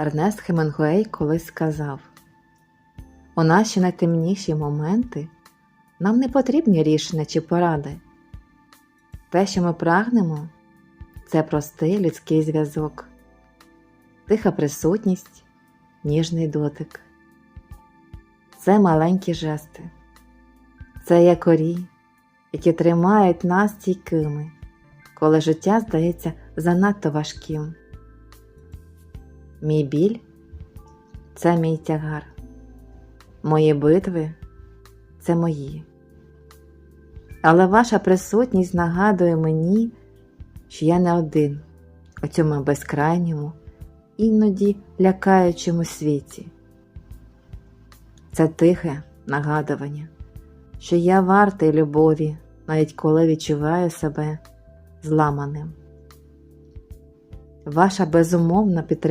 Ернест Хемінгуей колись сказав: У наші найтемніші моменти нам не потрібні рішення чи поради. Те, що ми прагнемо, це простий людський зв'язок, тиха присутність, ніжний дотик. Це маленькі жести, це якорі, які тримають нас стійкими, коли життя здається занадто важким. Мій біль це мій тягар, мої битви це мої. Але ваша присутність нагадує мені, що я не один у цьому безкрайньому, іноді лякаючому світі. Це тихе нагадування, що я вартий любові, навіть коли відчуваю себе зламаним. Ваша безумовна підтримка